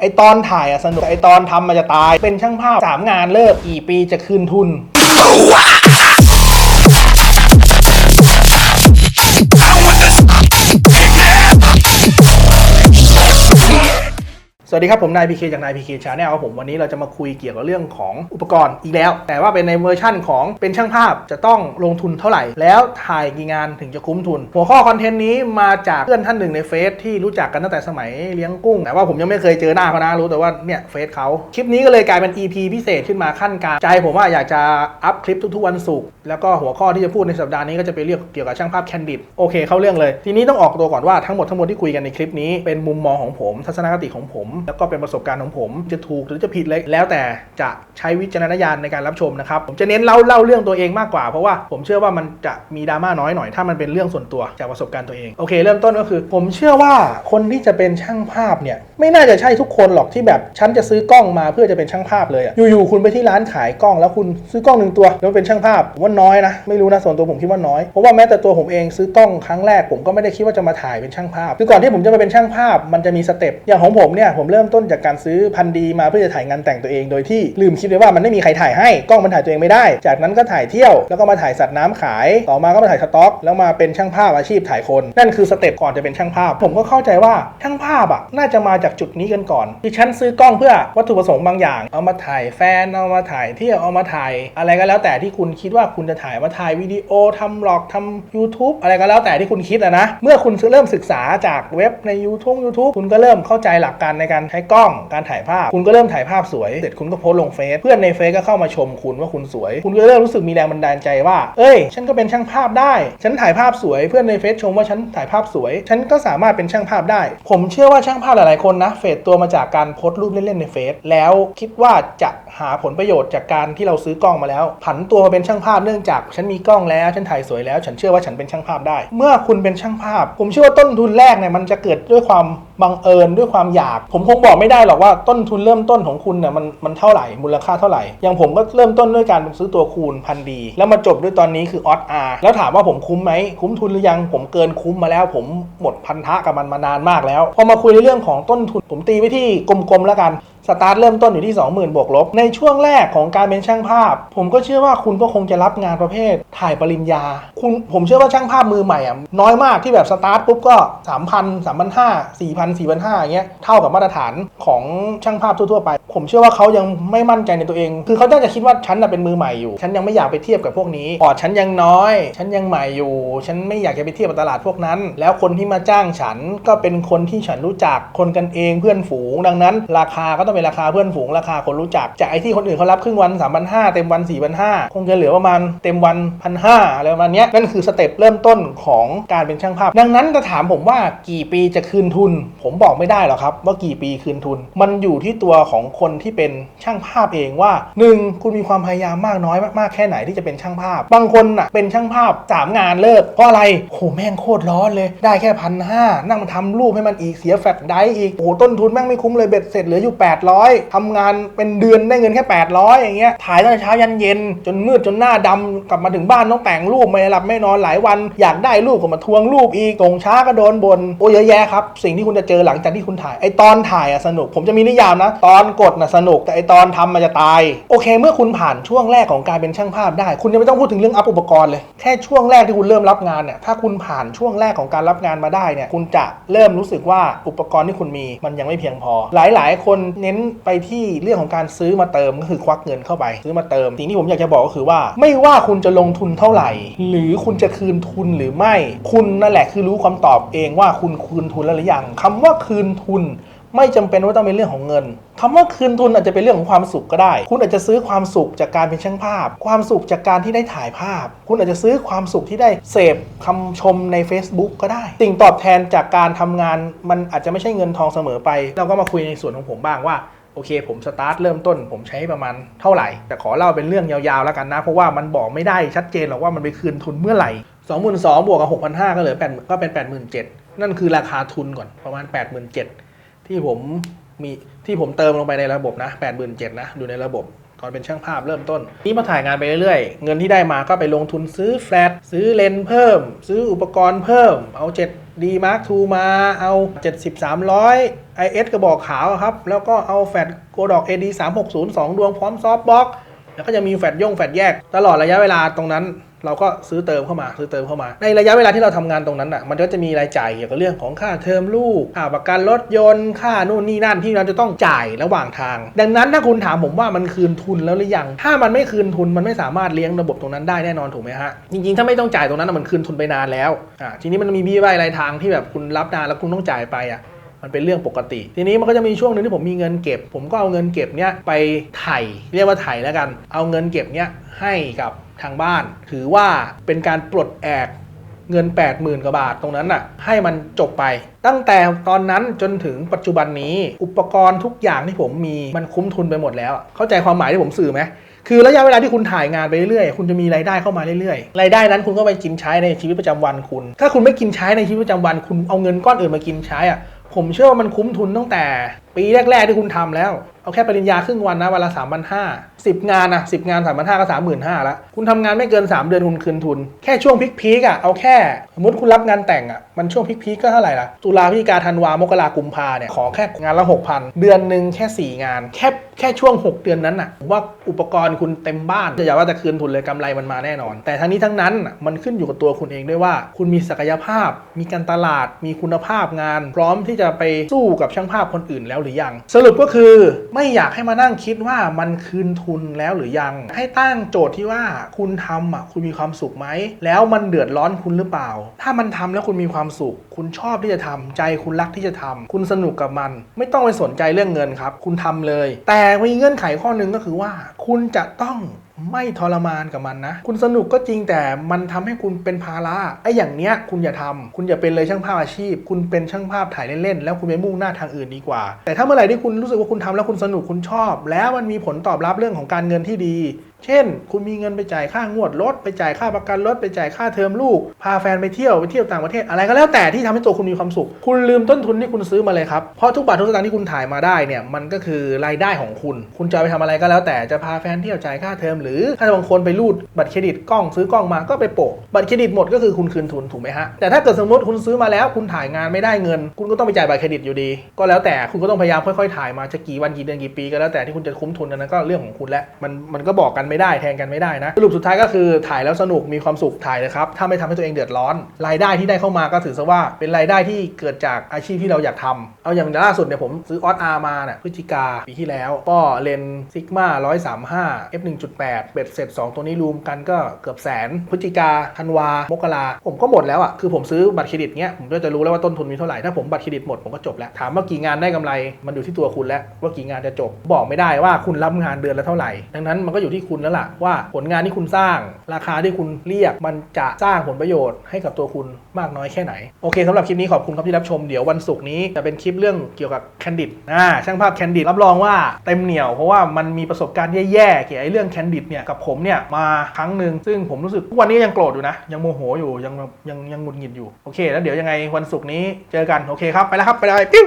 ไอตอนถ่ายอะสนุกแต่ไอตอนทำมันจะตายเป็นช่างภาพสามงานเลิกกี่ปีจะคืนทุน วัสดีครับ ผมนายพีเคจากนายพีเคชาแนลครับผมวันนี้เราจะมาคุยเกี่ยวกับเรื่องของอุปกรณ์อีกแล้ว แต่ว่าเป็นในเวอร์ชั่นของเป็นช่างภาพจะต้องลงทุนเท่าไหร่ แล้วถ่ายกี่งานถึงจะคุ้มทุน หัวข้อคอนเทนต์นี้มาจากเพื่อนท่านหนึ่งในเฟซที่รู้จักกันตั้งแต่สมัยเลี้ยงกุ้ง แต่ว่าผมยังไม่เคยเจอหน้าเขานะรู้แต่ว่าเนี่ยเฟซเขาคลิปนี้ก็เลยกลายเป็น EP พิเศษขึ้นมาขั้นกลางใจผมว่าอยากจะอัพคลิปทุกๆวันศุกร์แล้วก็หัวข้อที่จะพูดในสัปดาห์นี้ก็จะเป็นเรื่องเกี่ยวกับช่างภาพแคนดิดโอเคเข้าเรื่องเลย ทีนี้ต้องออกตัวก่อนว่าทั้งหมดทั้งมวลที่คุยกันในคลิปนี้เป็นมุมมองของผมทัศนคติของผมแล้วก็เป็นประสบการณ์ของผมจะถูกหรือจะผิดเลยแล้วแต่จะใช้วิจารณญาณในการรับชมนะครับผมจะเน้นเล่าเล่าเรื่องตัวเองมากกว่าเพราะว่าผมเชื่อว่ามันจะมีดราม่าน้อยหน่อยถ้ามันเป็นเรื่องส่วนตัวจากประสบการณ์ตัวเองโอเค เริ่มต้นก็คือ ผมเชื่อว่าคนที่จะเป็นช่างภาพเนี่ยไม่น่าจะใช่ทุกคนหรอกที่แบบฉันจะซื้อกล้องมาเพื่อจะเป็นช่างภาพเลยอะอยู่ๆคุณไปที่ร้านขายกล้อง แล้วคุณซื้อกล้องหนึ่งตัวแล้วเป็นช่างภาพผมว่าน้อยนะไม่รู้นะส่วนตัวผมคิดว่าน้อยเพราะว่าแม้แต่ตัวผมเองซื้อกล้องครั้งแรกผมก็ไม่ได้คิดว่าจะมาถ่ายเป็นช่างภาพคือก่อนที่ผมจะมาเป็นช่างภาพ มันจะมีสเต็ปอย่างของผมเนี่ยผมเริ่มต้นจากการซื้อพันดีมาเพื่อจะถ่ายงานแต่งตัวเอง โดยที่ลืมคิดไปว่ามันไม่มีใครถ่ายให้กล้องมันถ่ายตัวเองไม่ได้ จากนั้นก็ถ่ายเที่ยวแล้วก็มาถ่ายสัตว์น้ำขาย ต่อมาก็มาถ่ายสต็อก แล้วมาเป็นช่างภาพอาชีพถ่ายคน นั่นคือสเต็ปก่อนจะเป็นช่างภาพ ผมก็เข้าใจว่าช่างภาพอะน่าจะมาจากจุดนี้กันก่อนที่ฉันซื้อกล้องเพื่อวัตถุประสงค์บางอย่าง เอามาถ่ายแฟนเอามาถ่ายเที่ยวเอามาถ่าย อะไรก็แล้วแต่ที่คุณคิดว่าคุณจะถ่ายมาถ่ายวิดีโอทำบล็อกทำ YouTube อะไรก็แล้วแต่ที่คุณคิดอะนะเมื่อคุณเริ่มศึกษาจากเว็บใน YouTube YouTube คุณก็เริ่มเข้าใจหลักการในการใช้กล้องการถ่ายภาพ คุณก็เริ่มถ่ายภาพสวย เสร็จคุณก็โพสลงเฟซเพื่อนในเฟซก็เข้ามาชมคุณว่าคุณสวย คุณก็เริ่มรู้สึกมีแรงบันดาลใจว่า เอ้ย ฉันก็เป็นช่างภาพได้ ฉันถ่ายภาพสวย เพื่อนในเฟซชมว่าฉันถ่ายภาพสวย ฉันก็สามารถเป็นช่างภาพได้ ผมเชื่อว่าช่างภาพหลายๆคนนะ เฟดตัวมาจากการโพสรูปเล่นๆในเฟซแล้วคิดว่าจะหาผลประโยชน์จากการที่เราซื้อกล้องมาแล้ว ผันตัวมาเป็นช่างภาพเนื่องจาก ฉันมีกล้องแล้ว ฉันถ่ายสวยแล้ว ฉันเชื่อว่าฉันเป็นช่างภาพได้ เมื่อคุณเป็นช่างภาพ ผมเชื่อว่าต้นทุนแรกเนี่ยมันจะเกิดด้วยความบังเอิญด้วยความอยาก ผมคงบอกไม่ได้หรอกว่าต้นทุนเริ่มต้นของคุณเนี่ยมันมันเท่าไหร่มูลค่าเท่าไหร่อย่างผมก็เริ่มต้นด้วยการซื้อตัวคูณพันดี แล้วมาจบด้วยตอนนี้คือออสอาร์แล้วถามว่าผมคุ้มไหมคุ้มทุนหรือยังผมเกินคุ้มมาแล้ว ผมหมดพันธะกับมันมานานมากแล้วพอมาคุยในเรื่องของต้นทุนผมตีไว้ที่กลมๆแล้วกัน สตาร์ทเริ่มต้นอยู่ที่ 20,000 บวกลบ ในช่วงแรกของการเป็นช่างภาพ ผมก็เชื่อว่าคุณก็คงจะรับงานประเภทถ่ายปริญญา คุณผมเชื่อว่าช่างภาพมือใหม่อะน้อยมากที่แบบสตาร์ทปุ๊บก็ 3,000 3,500 4,000 4,500อย่างเงี้ยเท่ากับมาตรฐานของช่างภาพทั่วๆไป ผมเชื่อว่าเขายังไม่มั่นใจในตัวเอง คือเขาน่าจะคิดว่าฉันน่ะเป็นมือใหม่อยู่ ฉันยังไม่อยากไปเทียบกับพวกนี้พอร์ตฉันยังน้อย ฉันยังใหม่อยู่ ฉันไม่อยากจะไปเทียบกับตลาดพวกนั้น แล้วคนที่มาจ้างฉันก็เป็นคนที่ฉันรู้จักคนกันเองเพื่อนฝูงดังนั้น ราคาก็ต้องเป็นราคาเพื่อนฝูงราคาคนรู้จัก จากไอ้ที่คนอื่นเขารับครึ่งวัน 3,500 เต็มวัน 4,500 คงจะเหลือประมาณเต็มวัน 1,500อะไรประมาณเนี้ยนั่นคือสเต็ปเริ่มต้นของการเป็นช่างภาพ ดังนั้นจะถามผมว่ากี่ปีจะคืนทุน ผมบอกไม่ได้หรอกครับว่ากี่ปีคืนทุน มันอยู่ที่ตัวของคนที่เป็นช่างภาพเองว่า 1. คุณมีความพยายามมากน้อยมากๆแค่ไหนที่จะเป็นช่างภาพ บางคนน่ะเป็นช่างภาพสามงานเลิกเพราะอะไรโหแม่งโคตรร้อนเลย ได้แค่พันห้านั่งทำรูปให้มันอีกเสียแฟลชไดรฟ์อีกโอ้โหต้นทุนแม่งไม่คุ้มเลยเบ็ดเสร็จเหลืออยู่800ทำงานเป็นเดือนได้เงินแค่ 800 อย่างเงี้ย ถ่ายตั้งแต่เช้ายันเย็น จนมืดจนหน้าดำกลับมาถึงบ้านต้องแต่งรูปไม่หลับไม่นอนหลายวัน อยากได้รูปก็มาทวงรูปอีกส่งช้าก็โดนบนโอ้เยอะแยะครับ สิ่งที่คุณจะเจอหลังจากที่คุณถ่าย ไอตอนถ่ายอะสนุก ผมจะมีนิยามนะ ตอนกดน่ะสนุก แต่ไอตอนทำมันจะตาย โอเค เมื่อคุณผ่านช่วงแรกของการเป็นช่างภาพได้ คุณยังไม่ต้องพูดถึงเรื่องอัพอุปกรณ์เลย แค่ช่วงแรกที่คุณเริ่มรับงานเนี่ย ถ้าคุณผ่านช่วงแรกของการรับงานมาได้เนี่ย คุณจะเริ่มรู้สึกว่าอุปกรณ์ที่คุณมีมันยังไม่เพียงพอ หลาย ๆ คนเน้นไปที่เรื่องของการซื้อมาเติมก็คือควักเงินเข้าไป ซื้อมาเติมสิ่งที่ผมอยากจะบอกก็คือว่า ไม่ว่าคุณจะลงทุนเท่าไหร่ หรือคุณจะคืนทุนหรือไม่ คุณนั่นแหละคือรู้คำตอบเองว่าคุณคืนทุนแล้วหรือยังคำว่าคืนทุน ไม่จำเป็นว่าต้องเป็นเรื่องของเงินคำว่าคืนทุนอาจจะเป็นเรื่องของความสุขก็ได้ คุณอาจจะซื้อความสุขจากการเป็นช่างภาพ ความสุขจากการที่ได้ถ่ายภาพ คุณอาจจะซื้อความสุขที่ได้เสพคำชมใน Facebook ก็ได้ สิ่งตอบแทนจากการทำงานมันอาจจะไม่ใช่เงินทองเสมอไป เราก็มาคุยในส่วนของผมบ้างว่าโอเค ผมสตาร์ทเริ่มต้น ผมใช้ประมาณเท่าไหร่ แต่ขอเล่าเป็นเรื่องยาวๆแล้วกันนะ เพราะว่ามันบอกไม่ได้ชัดเจนหรอกว่ามันไปคืนทุนเมื่อไหร่22,000บวกกับ6,500ก็เหลือ8ก็เป็น87,000นั่นคือราคาทุนก่อนประมาณ8,700 ที่ผมมีที่ผมเติมลงไปในระบบนะ87,000นะดูในระบบตอนเป็นช่างภาพเริ่มต้น นี่มาถ่ายงานไปเรื่อยๆ เงินที่ได้มาก็ไปลงทุนซื้อแฟลชซื้อเลนเพิ่ม ซื้ออุปกรณ์เพิ่ม เอา 7D Mark II มาเอา 7300 IS กระบอกขาวครับ แล้วก็เอาแฟลตโกดอก AD 3 6 0 2 ดวงพร้อมซอฟต์บ็อก แล้วก็จะมีแฟดย่งแฟดแยก ตลอดระยะเวลาตรงนั้น เราก็ซื้อเติมเข้ามาซื้อเติมเข้ามา ในระยะเวลาที่เราทำงานตรงนั้นอะมันก็จะมีรายจ่ายเกี่ยวกับเรื่องของค่าเทอมลูกค่าประกันรถยนต์ค่านู่นนี่นั่นที่เราจะต้องจ่ายระหว่างทาง ดังนั้นถ้าคุณถามผมว่ามันคืนทุนแล้วหรือยัง ถ้ามันไม่คืนทุนมันไม่สามารถเลี้ยงระบบตรงนั้นได้แน่นอนถูกไหมฮะจริงๆถ้าไม่ต้องจ่ายตรงนั้นอะมันคืนทุนไปนานแล้วอ่าทีนี้มันมีบี้ใบรายทางที่แบบคุณรับนานแล้วคุณต้องจ่ายไปอะ มันเป็นเรื่องปกติ ทีนี้มันก็จะมีช่วงหนึ่งที่ผมมีเงินเก็บ ผมก็เอาเงินเก็บเนี้ยไปไถ่เรียกว่าไถ่แล้วกัน เอาเงินเก็บเนี้ยให้กับทางบ้าน ถือว่าเป็นการปลดแอกเงิน 80,000กว่าบาทตรงนั้นน่ะให้มันจบไป ตั้งแต่ตอนนั้นจนถึงปัจจุบันนี้อุปกรณ์ทุกอย่างที่ผมมีมันคุ้มทุนไปหมดแล้ว เข้าใจความหมายที่ผมสื่อไหมคือระยะเวลาที่คุณถ่ายงานไปเรื่อยๆ คุณจะมีรายได้เข้ามาเรื่อยๆ รายได้นั้นคุณก็ไปกินใช้ในชีวิตประจำวันคุณ ถ้าคุณไม่กินใช้ในชีวิตประจำวัน คุณเอาเงินก้อนอื่นมากินใช้อะ ผมเชื่อว่ามันคุ้มทุนตั้งแต่ ปีแรก ๆ ที่คุณทำแล้ว เอาแค่ปริญญาครึ่งวันนะวันละ3 5 0 0 10งานนะ10งาน3 5 0 0ก็35,000แล้วคุณทำงานไม่เกิน 3 เดือนคุณคืนทุน แค่ช่วงพีคๆอะเอาแค่สมมติคุณรับงานแต่งอะมันช่วงพีคๆก็เท่าไหร่ล่ะตุลาพฤศจิกาธันวามกรากุมภาเนี่ยขอแค่งานละ6,000เดือนหนึ่งแค่ 4 งาน แค่แค่ช่วง 6 เดือนนั้นน่ะผมว่าอุปกรณ์คุณเต็มบ้านจะอย่าว่าแต่คืนทุนเลยกำไรมันมาแน่นอน แต่ทั้งนี้ทั้งนั้นมันขึ้นอยู่กับตัวคุณเองด้วยว่า คุณมีศักยภาพ มีการตลาด มีคุณภาพงานพร้อมที่จะไปสู้กับช่างภาพคนอื่นแล้วหรือยัง สรุปก็คือไม่อยากให้มานั่งคิดว่ามันคืนทุนแล้วหรือยัง ให้ตั้งโจทย์ที่ว่าคุณทำอะคุณมีความสุขไหม แล้วมันเดือดร้อนคุณหรือเปล่า ถ้ามันทำแล้วคุณมีความสุข คุณชอบที่จะทำใจคุณรักที่จะทำคุณสนุกกับมัน ไม่ต้องไปสนใจเรื่องเงินครับ คุณทำเลย แต่มีเงื่อนไขข้อหนึ่งก็คือว่า คุณจะต้อง ไม่ทรมานกับมันนะ คุณสนุกก็จริงแต่มันทำให้คุณเป็นภาระไอ้อย่างเนี้ยคุณอย่าทำคุณอย่าเป็นเลยช่างภาพอาชีพ คุณเป็นช่างภาพถ่ายเล่นๆแล้วคุณไปมุ่งหน้าทางอื่นดีกว่า แต่ถ้าเมื่อไหร่ที่คุณรู้สึกว่าคุณทำแล้วคุณสนุกคุณชอบ แล้วมันมีผลตอบรับเรื่องของการเงินที่ดีเช่น คุณมีเงินไปจ่ายค่างวดรถไปจ่ายค่าประกันรถไปจ่ายค่าเทอมลูก พาแฟนไปเที่ยวไปเที่ยวต่างประเทศอะไรก็แล้วแต่ที่ทำให้ตัวคุณมีความสุข คุณลืมต้นทุนที่คุณซื้อมาเลยครับ เพราะทุกบาททุกสตางค์ที่คุณถ่ายมาได้เนี่ยมันก็คือรายได้ของคุณ คุณจะไปทำอะไรก็แล้วแต่จะพาแฟนเที่ยวจ่ายค่าเทอมหรือถ้าบางคนไปรูดบัตรเครดิตกล้องซื้อกล้องมาก็ไปโปะบัตรเครดิตหมดก็คือคุณคืนทุนถูกไหมฮะแต่ถ้าเกิดสมมติคุณซื้อมาแล้วคุณถ่ายงานไม่ได้เงิน คุณก็ต้องไปจ่ายบัตรเครดิตอยู่ดี ก็แล้วแต่คุณก็ต้องพยายามค่อยๆถ่ายมาจะกี่วันกี่เดือนกี่ปีก็แล้วแต่ที่คุณจะคุ้มทุนนั้นก็เรื่องของคุณแล้วมันมันก็บอกกันไม่ได้แทนกันไม่ได้นะสรุปสุดท้ายก็คือถ่ายแล้วสนุกมีความสุขถ่ายเลยครับถ้าไม่ทำให้ตัวเองเดือดร้อน รายได้ที่ได้เข้ามาก็ถือซะว่าเป็นรายได้ที่เกิดจากอาชีพที่เราอยากทำเอาอย่างล่าสุดเนี่ยผมซื้อออสอาร์มาเนี่ยพฤศจิกาปีที่แล้ว ก็เลนซิกมา135 f 1.8เบ็ดเสร็จ2 ตัวนี้รวมกันก็เกือบแสนพฤศจิกาธันวามกราผมก็หมดแล้วอะคือผมซื้อบัตรเครดิตเนี้ยผมก็จะรู้แล้วว่าต้นทุนมีเท่าไหร่ถ้าผมบัตรเครดิตหมดผมก็จบแล้วถามว่ากี่งานได้กำไรมันอยู่ที่ตัวคุณแล้วว่ากี่งานจะจบ บอกไม่ได้ว่าคุณรับงานเดือนละเท่าไหร่ดังนั้นมันก็อยู่ที่คุณแล้วล่ะว่าผลงานที่คุณสร้าง ราคาที่คุณเรียกมันจะสร้างผลประโยชน์ให้กับตัวคุณมากน้อยแค่ไหน โอเคสำหรับคลิปนี้ขอบคุณครับที่รับชมเดี๋ยววันศุกร์นี้จะเป็นคลิปเรื่องเกี่ยวกับแคนดิดอ่าช่างภาพแคนดิดรับรองว่าเต็มเหนียวเพราะว่ามันมีประสบการณ์แย่ๆเกี่ยวกับเรื่องแคนดิดเนี่ยกับผมเนี่ยมาครั้งหนึ่งซึ่งผมรู้สึกทุกวันนี้ยังโกรธอยู่นะ ยังโมโหอยู่ยังยังยังหงุดหงิดอยู่โอเค แล้วเดี๋ยวยังไงวันศุกร์นี้เจอกันโอเคครับไปแล้วครับไปเลยปิ้ว